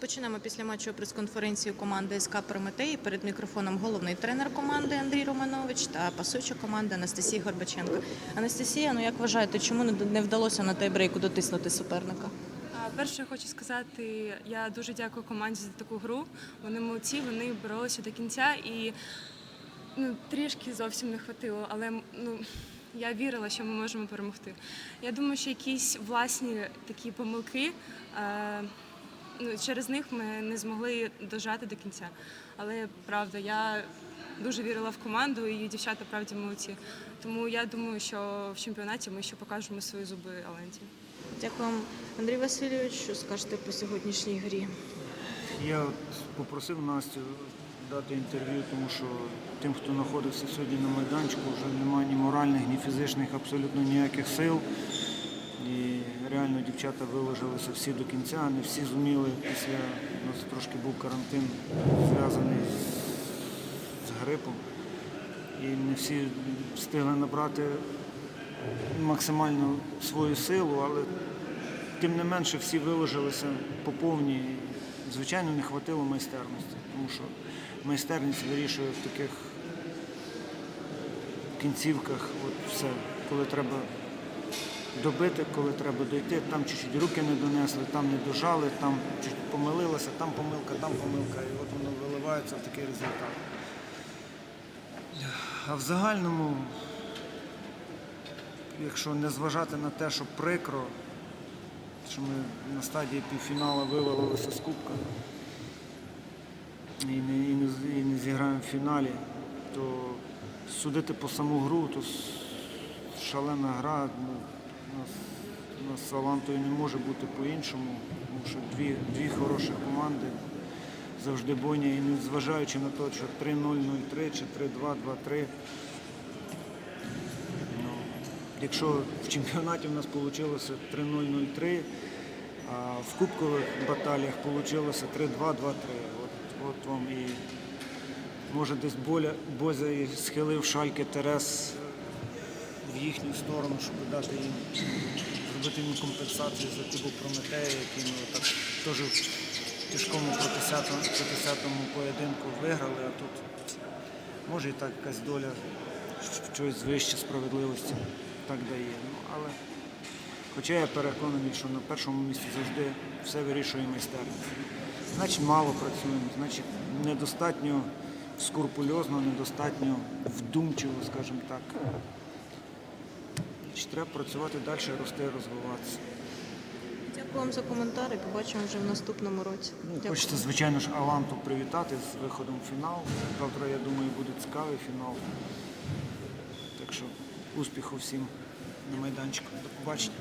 Розпочнемо після матчу прес-конференцію команди СК Прометей. Перед мікрофоном головний тренер команди Андрій Романович та пасуюча команда Анастасія Горбаченко. Анастасія, ну як вважаєте, чому не- вдалося на тайбрейку дотиснути суперника? Перше, хочу сказати, я дуже дякую команді за таку гру. Вони молодці, вони боролися до кінця і ну, трішки зовсім не хватило, але ну, я вірила, що ми можемо перемогти. Я думаю, що якісь власні такі помилки. Ну, через них ми не змогли дожати до кінця. Але правда, я дуже вірила в команду і дівчата правді молодці. Тому я думаю, що в чемпіонаті ми ще покажемо свої зуби Аленті. Дякую, Андрій Васильович. Що скажете по сьогоднішній грі? Я от попросив Настю дати інтерв'ю, тому що тим, хто знаходився сьогодні на майданчику, вже немає ні моральних, ні фізичних, абсолютно ніяких сил. Реально дівчата виложилися всі до кінця, не всі зуміли після у нас трошки був карантин зв'язаний з, з грипом. І не всі встигли набрати максимально свою силу, але тим не менше всі виложилися по повній. Звичайно, не хватило майстерності, тому що майстерність вирішує в таких кінцівках от все, коли треба добити, коли треба дойти, там чуть-чуть руки не донесли, там не дожали, там чуть помилилася, там помилка, там помилка, і от воно виливається в такий результат. А в загальному, якщо не зважати на те, що прикро, що ми на стадії півфіналу вивалилися з кубка і не, і не, і не зіграємо в фіналі, то судити по саму гру, то шалена гра. Ну, нас, з Алантою не може бути по-іншому, тому що дві, дві хороші команди завжди бойня, і не зважаючи на те, що 3-0-0-3 чи 3-2-2-3. Ну, якщо в чемпіонаті в нас вийшло 3-0-0-3, а в кубкових баталіях вийшло 3-2-2-3. От, от вам і може десь Боля, Бозя і схилив шальки Терес в їхню сторону, щоб дати їм зробити їм компенсацію за ті Прометея, які ми так теж в тяжкому протисятому, поєдинку виграли, а тут може і так якась доля чогось вище справедливості так дає. Ну, але хоча я переконаний, що на першому місці завжди все вирішує майстерність. Значить, мало працюємо, значить, недостатньо скрупульозно, недостатньо вдумчиво, скажімо так. Значить, треба працювати далі, рости, розвиватися. Дякую вам за коментар побачимо вже в наступному році. Ну, Дякую. хочеться, звичайно ж, Аланту привітати з виходом в фінал. Завтра, я думаю, буде цікавий фінал. Так що успіху всім на майданчику. До побачення.